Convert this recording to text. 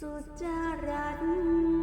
สุจริต